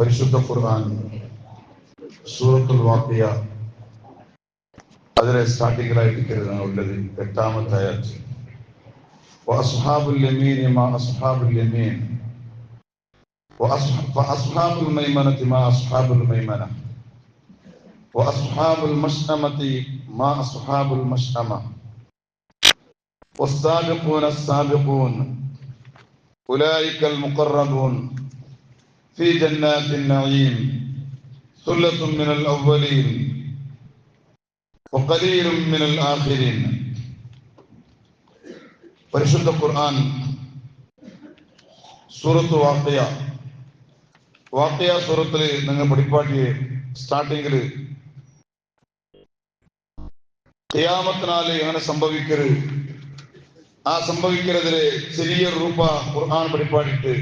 പരിശുദ്ധ ഖുർആൻ സൂറത്തുൽ വാക്കിയ അതിലെ സ്റ്റാർട്ടിങ്ങിലായിട്ട് കരുതാണ് ഉള്ളത് എട്ടാമത്തെ ആയത്ത് وأصحاب اليمين ما أصحاب اليمين وأصحاب فأصحاب الميمنة ما أصحاب الميمنة وأصحاب المشأمة ما أصحاب المشأمة والسابقون السابقون أولئك المقربون في جنات النعيم ثلة من الأولين وقليل من الآخرين പരിശുദ്ധ ഖുർആൻ സൂറത്ത് വാക്കയ വാക്കയ സൂറത്തിൽ നിങ്ങൾ പഠിപ്പാട്ടിയ സ്റ്റാർട്ടിങ്ങിൽ ഖിയാമത്തിനാല് അങ്ങനെ സംഭവിക്കരുത് ആ സംഭവിക്കരുതില് ചെറിയ രൂപ ഖുർആൻ പഠിപ്പാടിട്ട്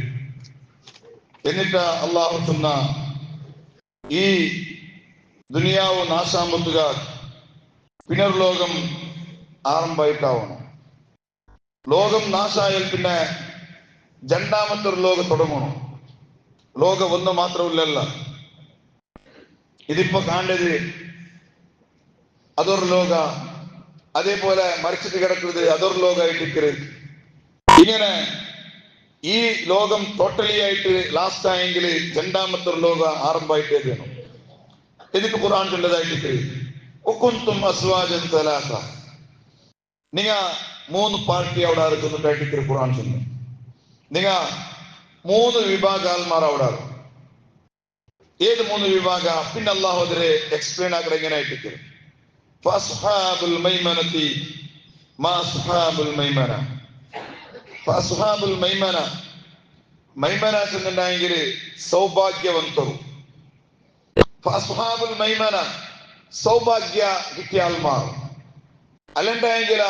ಎನ್ನಿಟ್ಟ ಅಲ್ಲಾಹು ಸುನ್ನ ఈ దునియావు నాశామృతుగా పినర్లోకం ലോകം ಲೋಕಂ ನಾಶ ಎಲ್ಪಿನ ಜಂಡಾಮಂತರ ಲೋಕ ತೊಡಗೋನು ಲೋಕ ಒಂದು ಮಾತ್ರವಿಲ್ಲ ഇതിപ്പോ കാണേണ്ടത് അതൊരു ലോക അതേപോലെ മരിച്ചിട്ട് കിടക്കരുത് അതൊരു ലോകമായിട്ടിരിക്കരുത് ഇങ്ങനെ ഈ ലോകം ടോട്ടലി ആയിട്ട് ലാസ്റ്റ് ആയെങ്കിൽ രണ്ടാമത്തെ ലോക ആരംഭമായിട്ട് വേണം എനിക്ക് ഖുർആൻ ചൊല്ലതായിട്ട് ഒക്കുന്തും അസ്വാജൻ തലാത്ത നിങ്ങ മൂന്ന് പാർട്ടി അവിടെ ഇറക്കുന്നുണ്ടായിട്ട് ഖുർആൻ ചൊല്ലും. നിങ്ങ മൂന്ന് വിഭാഗ ആൾമാർ അവിടെ ഏത് മൂന്ന് വിഭാഗ പിന്നെ അള്ളാഹു അതിരെ എക്സ്പ്ലെയിൻ ആക്കണ എങ്ങനെ ആയിട്ട് മൈമനത്തി മാ സുഹാബുൽ മൈമന. ಅಸ್ಹಾಬುಲ್ ಮೈಮನ ಮೈಮನ ಚಂದ್ರೆ ಸೌಭಾಗ್ಯವಂತರು ಅಸ್ಹಾಬುಲ್ ಮೈಮನ ಸೌಭಾಗ್ಯ കിട്ടിയ ആൾമാർ അല്ലണ്ടെങ്കിൽ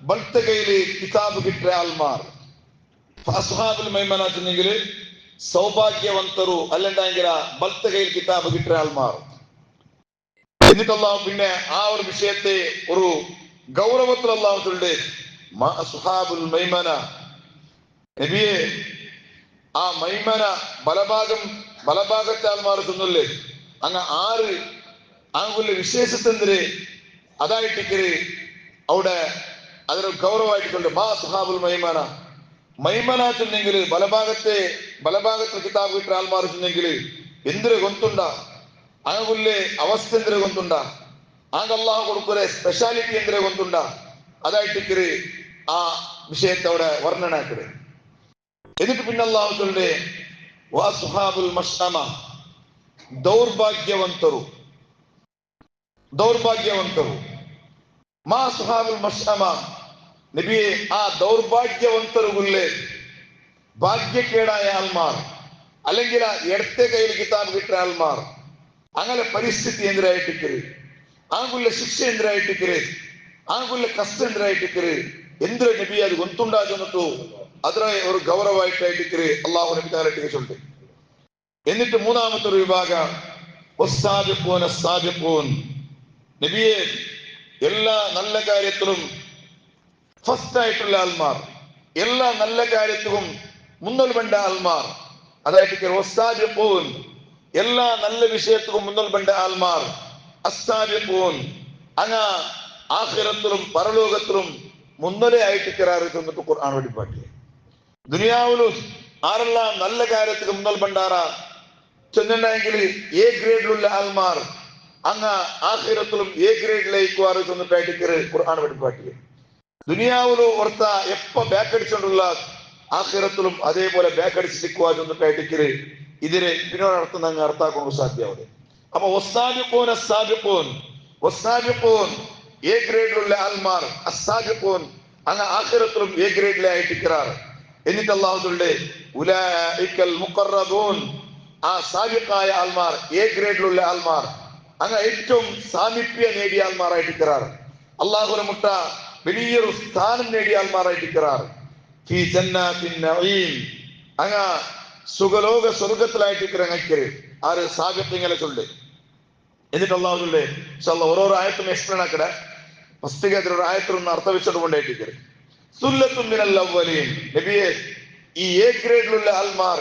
ബൽത്തകയിൽ കിതാബ് കിട്ടിയ ആൾമാർ അസ്ഹാബുൽ മൈമന ചെന്നെങ്കിൽ സൗഭാഗ്യവന്തരു അല്ലണ്ടെങ്കിൽ ബൽത്തകയിൽ കിതാബ് കിട്ടിയ ആൾമാർ എന്നിട്ടല്ല പിന്നെ ആ ഒരു വിഷയത്തെ ഒരു ഗൗരവത്തിൽ അല്ലാഹു ചൊല്ലുണ്ട് മൈമന. നബിയെ ആ മൈമന ബലഭാഗം ബലഭാഗത്താൽ മാറുത്തുന്നില്ലേ? അങ്ങ് ആറ് അങ്ങുള്ള വിശേഷത്തെന്തിന്? അതായിട്ടിക്കര് അവിടെ അതൊരു ഗൗരവമായിട്ടുണ്ട്. മാ സുഹാബുൽ മൈമന. മൈമന ചെന്നെങ്കിൽ ബലഭാഗത്തെ ബലഭാഗത്തെ കിതാബ് കിട്ടുന്ന ആൾമാർ ചെന്നെങ്കിൽ എന്തിനു കൊന്തുണ്ട അങ്ങുള്ള അവസ്ഥ എന്തിനു കൊന്തുണ്ട ആകെ അള്ളാഹു കൊടുക്കുന്ന സ്പെഷ്യാലിറ്റി എന്തിനു കൊന്തുണ്ട അതായിട്ടിക്കര് ആ விஷயத்தோட வர்ணனை இருக்குது எதுக்கு பின்னல்ல அவன் சொல்றே வா சுஹாபுல் மஷ்தமா ದೌರ್ಭಾಗ್ಯವಂತರು ದೌರ್ಭಾಗ್ಯವಂತರು ಮಾ ಸುಹಾಬುಲ್ ಮಸ್ಸಮ ನಬಿಯೇ ಆ ദൗർഭാഗ്യವಂತರು ഗുല്ലേ ഭാഗ്യക്കേടായ ആൾമാർ അല്ലെങ്കിൽ ആ ഇടത്തെ കയ്യിൽ കിതാബ് കിട്ടിയ ആൾമാർ അങ്ങനെ പരിസ്ഥിതി എന്തിനായിട്ടിക്കരുത് ആകുള്ള ശിക്ഷ എന്തിനായിട്ടിക്കരുത് ആകുള്ള കഷ്ട എന്തിനായിട്ടിക്കരുത് ಇಂದ್ರ ನಬಿ അത് ಗೊತ್ತುಂಟಾಗಿತ್ತು ಅದರ ഒരു ಗೌರವമായിട്ടായിട്ട് അള്ളാഹു നബി താല ടിക്കറ്റുണ്ട് എന്നിട്ട് മൂന്നാമത്തെ ഒരു വിഭാഗം നബിയെ എല്ലാ നല്ല കാര്യത്തിലും ഫസ്റ്റ് ആയിട്ടുള്ള ആൾമാർ എല്ലാ നല്ല കാര്യത്തിലും മുന്നൽ വേണ്ട ആൾമാർ അതായിട്ട് ഒസ്താജിപ്പോൻ എല്ലാ നല്ല വിഷയത്തിലും മുന്നൽ വേണ്ട ആൾമാർ അസ്താജിപ്പോൻ അങ്ങ ആഹ്റത്തിലും പരലോകത്തിലും മുന്നലേ ആയിട്ട് കിറാറ് തന്നിട്ട് ഖുർആൻ വെടിപ്പാട്ടി ദുനിയാവിലും ആരെല്ലാം നല്ല കാര്യത്തിൽ മുന്നൽ ബണ്ടാറ ചെന്നിട്ടുണ്ടെങ്കിൽ എ ഗ്രേഡിലുള്ള ആൾമാർ അങ്ങ് ആഹിരത്തിലും എ ഗ്രേഡിലേക്ക് വാറ് ചെന്നിട്ടായിട്ട് ഖുർആൻ വെടിപ്പാട്ടി ദുനിയാവിലും ഓർത്ത എപ്പ ബാക്ക് അടിച്ചുകൊണ്ടുള്ള ആഖിറത്തിലും അതേപോലെ ബാക്ക് അടിച്ച് സിക്കുവാ ചെന്നിട്ടായിട്ട് ഇതിന് പിന്നോടർത്ഥം അങ്ങ് അർത്ഥാക്കൊണ്ട് സാധ്യമാവുന്നത് അപ്പൊ ഒസാബിപ്പോൻ അസാബിപ്പോൻ ഒസാബിപ്പോൻ എ ഗ്രേഡിലുള്ള ആൽമാർ അസാബിപ്പോൻ അങ്ങ് ആഖിറത്തിലും എ ഗ്രേഡിലെ ஆயிட்டிருக்கிறார் എന്നിട്ട് അള്ളാഹുദുണ്ട് ഉലൈക്കൽ മുഖറബൂൻ ആ സാബിക്കായ ആൽമാർ എ ഗ്രേഡിലുള്ള ആൽമാർ അങ്ങ് ഏറ്റവും സാമീപ്യ നേടിയ ആൽമാറായിട്ട് ഇക്കറാറ് അള്ളാഹുന മുട്ട വലിയൊരു സ്ഥാനം നേടിയ ആൽമാറായിട്ട് ഇക്കറാറ് ഫീ നഈം അങ്ങ സുഖലോക സ്വർഗത്തിലായിട്ട് ആര് സാബിത്തിങ്ങനെ ചൊല്ലേ. എന്നിട്ട് അള്ളാഹു ചൊല്ല് ഓരോരോ ആയത്തും എക്സ്പ്ലെയിൻ ആക്കട ഫസ്റ്റ് അതിലൊരു ആയത്തിലൊന്ന് അർത്ഥം വെച്ചിട്ട് കൊണ്ടേറ്റിക്കര് സുല്ലത്തും മിനൽ അവ്വലീൻ. നബിയെ ഈ എ ഗ്രേഡിലുള്ള ആൾമാർ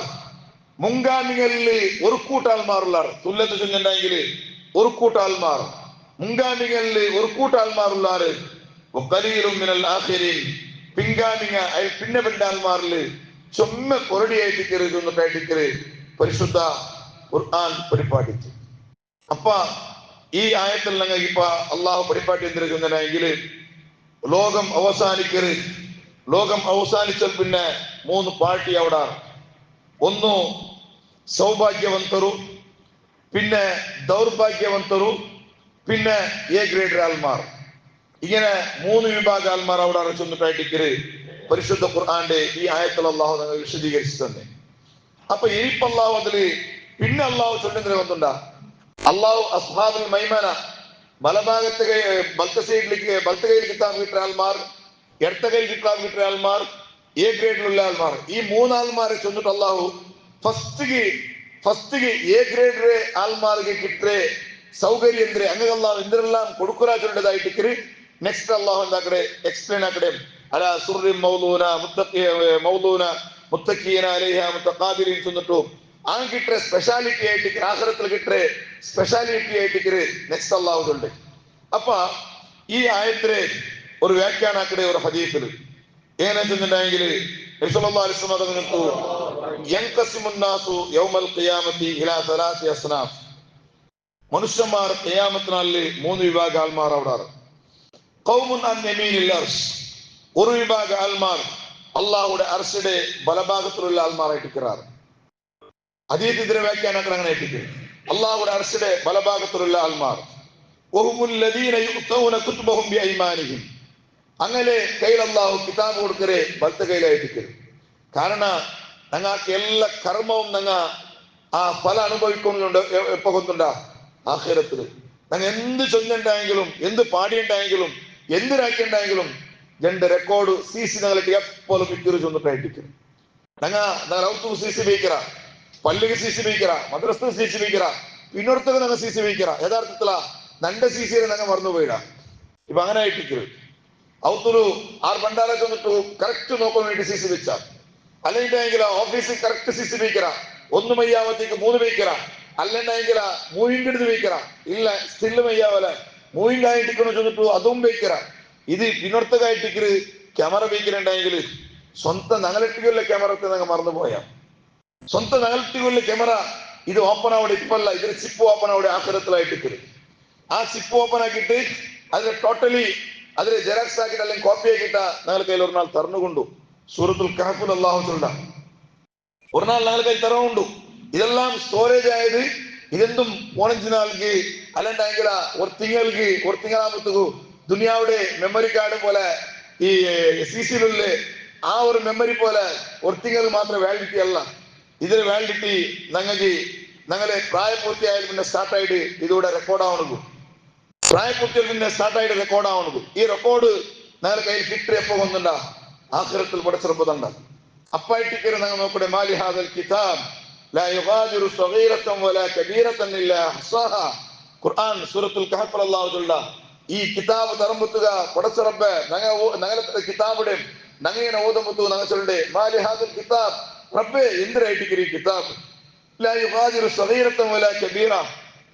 മുൻഗാമികളിൽ ഒരു കൂട്ടാൾമാറുള്ളാർ തുല്യത്ത് ചൊല്ലുണ്ടെങ്കിൽ ഒരു കൂട്ടാൾമാർ മുൻഗാമികളിൽ ഒരു കൂട്ടാൾമാറുള്ളാറ് മിനൽ ആഖിരീൻ. പിൻഗാമിങ്ങ അയൽ പിന്നെ പെണ്ടാൽമാരിൽ ചൊമ്മ കൊറടിയായിട്ടിക്കരുത് കയറി പരിശുദ്ധ ഖുർആൻ പരിപാടിച്ചു. അപ്പ ഈ ആയത്തിൽ ഞങ്ങൾ ഇപ്പൊ അള്ളാഹു പഠിപ്പാട്ടിയെന്തിരിക്കുന്നെങ്കിൽ ലോകം അവസാനിക്കരുത്. ലോകം അവസാനിച്ച പിന്നെ മൂന്ന് പാർട്ടി അവിടെ ഒന്ന് സൗഭാഗ്യവന്തരു പിന്നെ ദൗർഭാഗ്യവന്തരു പിന്നെ എ ഗ്രേഡ് ആൽമാർ. ഇങ്ങനെ മൂന്ന് വിഭാഗ ആൽമാർ അവിടെ ചെന്നിട്ടായിട്ടിക്കര് പരിശുദ്ധ ഖുർആന്റെ ഈ ആയത്തിൽ അള്ളാഹു ഞങ്ങൾ വിശദീകരിച്ചു തന്നെ അപ്പൊ ഇനിയിപ്പല്ലാഹു അതിൽ പിന്നെ അള്ളാഹു ചൊല്ലുന്നതിന് വന്നിട്ടുണ്ടാ? അള്ളാഹു അസ്ഹാബുൽ മൈമന വലഭാഗത്ത് വലത്ത സൈഡിലേക്ക് വലത്ത കയ്യിൽ കിട്ടാൻ കിട്ടുന്ന ആൾമാർ ഇടത്ത കയ്യിൽ കിട്ടാൻ കിട്ടുന്ന ആൾമാർ എ ഗ്രേഡിലുള്ള ആൾമാർ. ഈ മൂന്നാൾമാരെ ചെന്നിട്ട് Allah first first A grade ആൾമാർക്ക് കിട്ടേ സൗകര്യം എന്തിരെ അങ്ങനെ അള്ളാഹു എന്തെല്ലാം കൊടുക്കുറാക്കുന്നതായിട്ട് നെക്സ്റ്റ് അള്ളാഹു എന്താക്കടെ എക്സ്പ്ലെയിൻ ആക്കടെ അല സുറിൻ മൗലൂന മുത്തഖിയ മൗലൂന മുത്തഖിയന അലൈഹ മുത്തഖാബിലിൻ ചെന്നിട്ടും அவன் கிட்ட ஸ்பெஷாலிட்டி ஆயிட்டு ஆகரத்தில் கிட்ட ஸ்பெஷாலிட்டி ஆயிட்டு நெக்ஸ்ட் அல்லாவது உண்டு அப்ப ഈ ആയത്തിനെ ഒരു വ്യാഖ്യാനാക്കിടെ ഒരു ഹദീഫിൽ ഏനെന്നുണ്ടെങ്കിൽ മനുഷ്യന്മാർ കയ്യാമത്തിനാളിൽ മൂന്ന് വിഭാഗ ആൾമാർ അവിടെ ഒരു വിഭാഗ ആൾമാർ അള്ളാഹുടെ അർഷയുടെ ബലഭാഗത്തിലുള്ള ആൾമാരായിട്ട് കിറാറ് അതീത് ഇതിനെ വ്യാഖ്യാനങ്ങൾ അങ്ങനെ എത്തിക്കും അള്ളാഹുടെ അർശിലെ ബലഭാഗത്തിലുള്ള ആൾമാർ അങ്ങനെ കയ്യിൽ കിതാബ് കൊടുക്കരെ ബലത്തെ കയ്യിലായിട്ടിരിക്കും കാരണം ഞങ്ങൾക്ക് എല്ലാ കർമ്മവും ഞങ്ങ ആ ഫല അനുഭവിക്കുന്നുണ്ട് എപ്പോ കൊണ്ടുണ്ടാ? ആഖിറത്തിൽ. ഞങ്ങൾ എന്ത് ചൊല്ലുണ്ടായെങ്കിലും എന്ത് പാടിയുണ്ടായെങ്കിലും എന്തിനാക്കിയുണ്ടായെങ്കിലും രണ്ട് റെക്കോർഡ് സി സി ഞങ്ങളിട്ട് എപ്പോഴും ഇത്തിരി ചൊന്നിട്ടായിരിക്കും ഞങ്ങ ഞങ്ങൾ സി സി വയ്ക്കറ പള്ളിക്ക് സി സി വയ്ക്കറ മദ്രസ്തു സി സി വയ്ക്കറ പിന്നൊരുത്തൊക്കെ ഞങ്ങൾ സി സി വയ്ക്കറ യഥാർത്ഥത്തില നന്റെ സി സിയെ ഞങ്ങൾ മറന്നു പോയിടാ ഇപ്പൊ അങ്ങനെ ആയിട്ടിക്കരുത് ಅವತ್ತರು ಆರು ಬಂಡಾರ ಚಂದಿಟ್ಟು ಕರೆಕ್ಟ್ ನೋಡ್ಕೊಂಡು വേണ്ടി സിസി വെച്ച അല്ലെങ്കിൽ ഓഫീസിൽ കറക്റ്റ് സിസി വയ്ക്കറ ഒന്ന് മയ്യാവത്തേക്ക് മൂന്ന് വയ്ക്കറ അല്ലെണ്ടെങ്കിൽ മൂവിങ് എടുത്ത് വയ്ക്കറ ഇല്ല സ്റ്റില്ല് മയ്യാവല മൂവിങ് ആയിട്ടിക്കണോ ചൊന്നിട്ടു അതും വയ്ക്കറ ഇത് പിന്നൊർത്തകായിട്ടിക്കര് ക്യാമറ വയ്ക്കലുണ്ടെങ്കിൽ സ്വന്തം നഗലട്ടികളുടെ ക്യാമറത്തെ ഞങ്ങൾ മറന്നുപോയാ സ്വന്തം നഗലട്ടികളുടെ ക്യാമറ ഇത് ഓപ്പൺ ആവിടെ ഇപ്പല്ല ഇതിന് ചിപ്പ് ഓപ്പൺ ആവിടെ ആഖിറത്തിലായിട്ടിക്കര് ആ ചിപ്പ് ഓപ്പൺ ആക്കിയിട്ട് അതിന് ടോട്ടലി അതിന് ജെറാക്സ് ആക്കിയിട്ട് അല്ലെങ്കിൽ കോപ്പി ആക്കിയിട്ട ഞങ്ങൾ കയ്യിൽ ഒരു നാൾ തറന്നുകൊണ്ടു സൂറത്തുൽ കഹഫുൽ അള്ളാഹു ചൊല്ല ഒരു നാൾ ഞങ്ങൾ കയ്യിൽ തറവുണ്ടു ഇതെല്ലാം സ്റ്റോറേജ് ആയത് ഇതെന്തും പോണഞ്ച് നാൾക്ക് അല്ലണ്ടെങ്കിൽ ഒരു തിങ്ങൾക്ക് ഒരു തിങ്കളാമത്തുകു ദുനിയാവുടെ മെമ്മറി കാർഡ് പോലെ ഈ സി സിയിലുള്ള ആ ഒരു മെമ്മറി പോലെ ഒരു തിങ്കൾ മാത്രം വാലിഡിറ്റി അല്ല ഇതിന് വാലിഡിറ്റി ഞങ്ങൾക്ക് ഞങ്ങളെ പ്രായപൂർത്തിയായാലും പിന്നെ സ്റ്റാർട്ടായിട്ട് ഇതിലൂടെ റെക്കോർഡ് ആവണു പ്രായപൂർത്തിയിൽ പിന്നെ സ്റ്റാർട്ടായിട്ട് റെക്കോർഡ് ആവണു ഈ റെക്കോർഡ് ഞങ്ങളുടെ കയ്യിൽ കിട്ടി എപ്പോ വന്നിണ്ട ആഖിറത്തിൽ പടച്ചിറപ്പുതണ്ട അപ്പായിട്ടിക്കര് ഞങ്ങൾ നോക്കട്ടെ മാലി ഹാദൽ കിതാബ് لا يغادر صغيرة ولا كبيرة إلا أحصاها ഖുർആൻ സൂറത്തുൽ കഹഫ് അല്ലാഹു ചൊല്ല ഈ കിതാബ് തറമ്പുത്തുക പടച്ചിറപ്പ് ഞങ്ങ ഞങ്ങളെ കിതാബുടെ ഞങ്ങനെ ഓതമ്പുത്തു ഞങ്ങൾ ചൊല്ലേ മാലി ഹാദൽ കിതാബ് റബ്ബേ എന്ത് റൈറ്റിക്കറി കിതാബ് ലാ യുഹാദിറു സഗീറത്തും വലാ കബീറ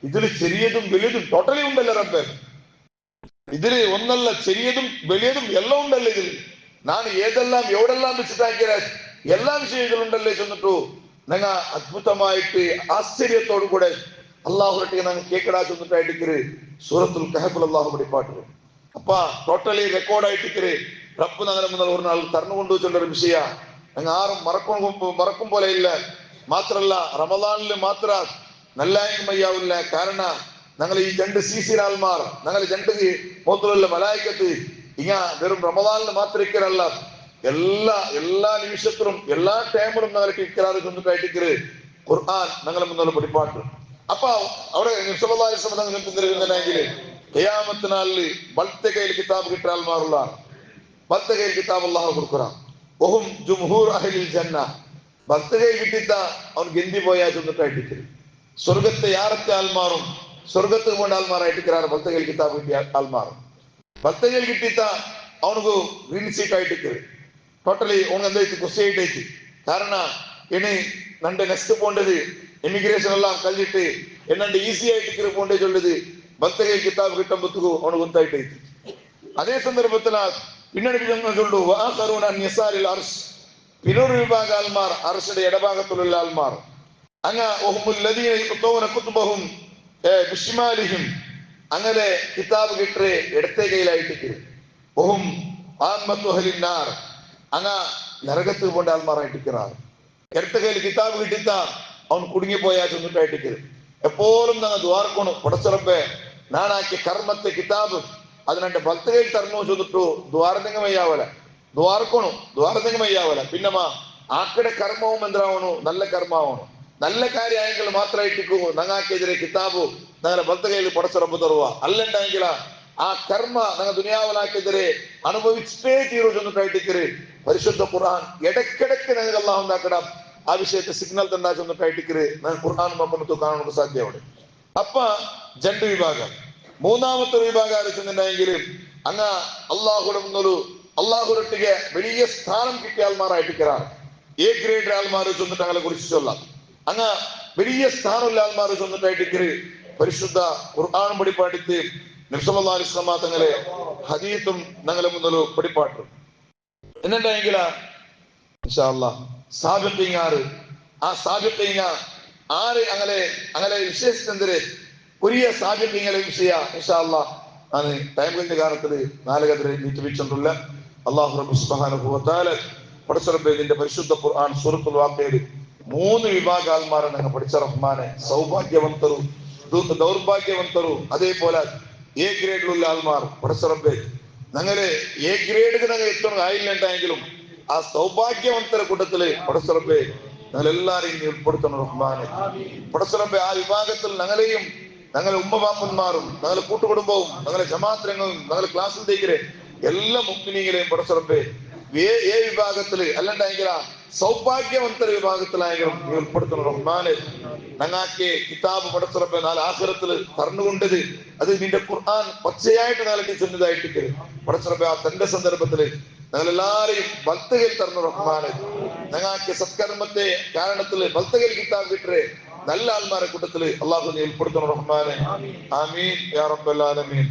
ഇതിൽ ചെറിയതും വലിയതും ടോട്ടലി ഉണ്ടല്ലോ റബ്ബേ ഇതിൽ ഒന്നല്ല ചെറിയതും വലിയതും എല്ലാം ഉണ്ടല്ലോ ഇതിൽ ನಾನು ഏതെല്ലാം എവിടെല്ലാം വെച്ചിട്ടാക്കിയ എല്ലാ വിഷയങ്ങളുണ്ടല്ലേ ചെന്നിട്ടു ഞങ്ങ അത്ഭുതമായിട്ട് ആശ്ചര്യത്തോടു കൂടെ അള്ളാഹുരട്ടെ നാങ്ക കേക്കടാ ചെന്നിട്ടായിട്ടിക്കര് സൂറത്തുൽ കഹബുൽ അള്ളാഹു പടിപ്പാട്ട് അപ്പ ടോട്ടലി റെക്കോർഡായിട്ടിക്കര് റബ്ബ് നഗരം മുതൽ ഒരു നാൾ തരണുകൊണ്ടു ചെല്ലൊരു വിഷയ ഞങ്ങൾ ആറും മറക്കും മറക്കും പോലെ ഇല്ല. മാത്രല്ല റമദാനിൽ മാത്ര നല്ലായ്മയ്യാവില്ല കാരണം ഞങ്ങൾ ഈ രണ്ട് സി സി ആൾമാർ ഞങ്ങൾ രണ്ട് മൂത്തുള്ള മലായിക്കത്ത് ഇങ്ങ വെറും റമദാനിൽ മാത്രം ഇക്കരല്ല എല്ലാ എല്ലാ നിമിഷത്തിലും എല്ലാ ടൈമിലും ഞങ്ങൾക്ക് ഇക്കരാറ് ചൊന്നിട്ടായിട്ടിക്കര് ഖുർആൻ ഞങ്ങളെ മുന്നുള്ള പഠിപ്പാട്ട്. അപ്പൊ അവിടെ നിൽക്കുന്നെങ്കിൽ ഖിയാമത്തിനാലിൽ ബൽത്തെ കയ്യിൽ കിതാബ് കിട്ടാൽമാറുള്ള ബൽത്തെ കയ്യിൽ കിതാബ് അള്ളാഹു കൊടുക്കുക ಒಹುಂ ಜುಮ್ಹೂರ್ ಅಹಲಿಲ್ ಜನ್ನ ಭಕ್ತರೇ கிட்டித்தா அவனுக்கு எந்தி போயாச்சு வந்துட்டு ஆயிட்டு சொர்க்கத்தை யாருக்கு ஆள்மாறும் சொர்க்கத்துக்கு கொண்டு ஆள்மாற ஆயிட்டுக்கிறார் பக்தர்கள் கிட்டா ஆள்மாறும் பக்தர்கள் கிட்டித்தா ಅವನಿಗೂ ಗ್ರೀನ್ ಸೀಟ್ ಆಯ್ತಿತ್ತು ಟೋಟಲಿ ಅವನಿಗೆ ಅಂದೈತಿ ಖುಷಿ ಐಟೈತಿ ಕಾರಣ ಇನಿ ನಂಡೆ ನೆಕ್ಸ್ಟ್ போண்டது இமிகிரேஷன் எல்லாம் கல்விட்டு என்னண்டு ஈஸியா இருக்கிற போண்டே சொல்லுது பக்தர்கள் கித்தாப் கிட்டம்பத்துக்கு அவனுக்கு ஒத்தாயிட்டு அதே சந்தர்ப்பத்தில் പിന്നണി ഞങ്ങൾ ചൊല്ലു വാഹറൂൻ അർശ്. അർഷ് പിന്നൊരു വിഭാഗ ആൽമാർ അർഷയുടെ ഇടഭാഗത്തുള്ള ആൽമാർ അങ്ങ ഒഹുമുല്ലദീന യുത്തൗന കുതുബഹും ബിഷിമാലിഹിം. അങ്ങനെ കിതാബ് കിട്ടേ ഇടത്തെ കയ്യിലായിട്ട് ഒഹും ആത്മത്വ ഹലിന്നാർ അങ്ങ നരകത്തിൽ പോണ്ട ആൽമാറായിട്ടിരിക്കാർ ഇടത്തെ കയ്യിൽ കിതാബ് കിട്ടിത്ത അവൻ കുടുങ്ങിപ്പോയാ ചെന്നിട്ടായിട്ടിരിക്കരുത് എപ്പോഴും ഞങ്ങൾ ദ്വാർക്കണം പടച്ചുറപ്പെ നാണാക്കിയ കർമ്മത്തെ കിതാബ് അതിനെ ഭക്തകയിൽ തരണോ ചെന്നിട്ടു ദ്വാരനിങ്ങമയ്യാവല ദ്വാർക്കണു ദ്വാരനിങ്ങമയ്യാവല പിന്നമ്മ ആക്കടെ കർമ്മവും എന്താവണു നല്ല കർമാവണു നല്ല കാര്യമായെങ്കിൽ മാത്രമായിട്ടിക്കൂ ഞങ്ങൾക്കെതിരെ കിതാബു ഞങ്ങളെ ഭക്തകയിൽ പടച്ചുറപ്പ് തരുക അല്ലണ്ടെങ്കിൽ ആ കർമ്മ ഞങ്ങൾ ദുനിയാവലാക്കെതിരെ അനുഭവിച്ചിട്ടേ തീരു ചെന്നിട്ടായിട്ടിക്കര് പരിശുദ്ധ ഖുർആൻ ഇടയ്ക്കിടയ്ക്ക് ഞങ്ങൾ എല്ലാം ഉണ്ടാക്കണം ಆ ವಿಷಯಕ್ಕೆ ಸಿಗ್ನಲ್ ತಂದಾಚ ಒಂದು ಟೈಟಿಕ್ರಿ ನಾನು ಕುರ್ಆನ್ ಮಕ್ಕಳು ಕಾಣೋಕೆ ಸಾಧ್ಯ അവിടെ അപ്പ ജണ്ട് വിഭാഗം മൂന്നാമത്തെ വിഭാഗം ആലോചിക്കുന്നുണ്ടെങ്കിലും അങ്ങ് അള്ളാഹുടെ മുന്നൊരു അള്ളാഹുരട്ടിക്ക് വലിയ സ്ഥാനം കിട്ടിയ ആൾമാരായിട്ടിരിക്കാറ് എ ഗ്രേഡ് ആൾമാർ ചെന്നിട്ട് അങ്ങനെ കുറിച്ച് ചൊല്ലാം. അങ്ങ് വലിയ സ്ഥാനമുള്ള ആൾമാർ കയറി പരിശുദ്ധ ഖുർആൻ പടിപ്പാടിത്ത് നിർസമല്ലാ ഇസ്ലാമ തങ്ങളെ ഹദീത്തും ഞങ്ങളെ മുന്നൊരു പടിപ്പാട്ടും എന്നുണ്ടെങ്കിൽ സാബിത്തിങ് ആ സാബിത്തിങ് ആര് അങ്ങനെ അങ്ങനെ വിശേഷിച്ചെന്തര്? പുതിയ സാബിത്തിങ്ങളെ ചെയ്യാം ഇൻഷാല്ല ഞാൻ ടൈം കഴിഞ്ഞ കാലത്തിൽ നാലകത്തിൽ നീറ്റിപ്പിച്ചിട്ടുള്ള അള്ളാഹു റബ്ബ് തആല പടച്ചറബ് ഇതിന്റെ പരിശുദ്ധ ഖുർആൻ സൂറത്തുൽ വാഖയിൽ മൂന്ന് വിഭാഗ ആൾമാരെ ഞങ്ങൾ പഠിച്ച റഹ്മാനെ. സൗഭാഗ്യവന്തരു ദൗർഭാഗ്യവന്തരു അതേപോലെ എ ഗ്രേഡിലുള്ള ആൾമാർ പടച്ചറബ് ഞങ്ങൾ എ ഗ്രേഡിന് ഞങ്ങൾ എത്തണം ആയില്ലെങ്കിലും ആ സൗഭാഗ്യവന്തര കൂട്ടത്തിൽ പടച്ചറബെ ഞങ്ങൾ എല്ലാരെയും ഉൾപ്പെടുത്തണം റഹ്മാനെ. പടച്ചറബെ ആ വിഭാഗത്തിൽ ഞങ്ങളെയും ഞങ്ങളെ ഉമ്മബാപ്പന്മാരും ഞങ്ങളെ കൂട്ടുകുടുംബവും ഞങ്ങളെ ജമാത്രങ്ങളും ഞങ്ങളെ ക്ലാസ്സിൽ തേക്കരെ എല്ലാ മുക്മിനികളെയും പടച്ചുറപ്പേ ഏ വിഭാഗത്തിൽ അല്ലണ്ടെങ്കിൽ സൗഭാഗ്യവന്തര വിഭാഗത്തിലായെങ്കിലും നീ ഉൾപ്പെടുത്തണം. റഹ്മാനെ ഞങ്ങൾക്ക് കിതാബ് പടച്ചുറപ്പ് നാല് ആഹ്റത്തിൽ തറന്നുകൊണ്ടത് അത് നിന്റെ ഖുർആൻ പച്ചയായിട്ട് നാലടി ചെന്നതായിട്ട് പടച്ചുറപ്പ് ആ തന്റെ സന്ദർഭത്തിൽ ഞങ്ങൾ എല്ലാരെയും ഭക്തകൾ തരുന്ന റഹ്മാനെ. ഞങ്ങൾക്ക് സത്കർമ്മത്തെ കാരണത്തിൽ ഭക്തകൾ കിതാബ് കിട്ടേ നല്ല ആൾമാരെ കൂട്ടത്തിൽ അള്ളാഹു നീ ഉൾപ്പെടുത്തണം റഹ്മാനെ ആമീൻ യാ റബ്ബൽ ആലമീൻ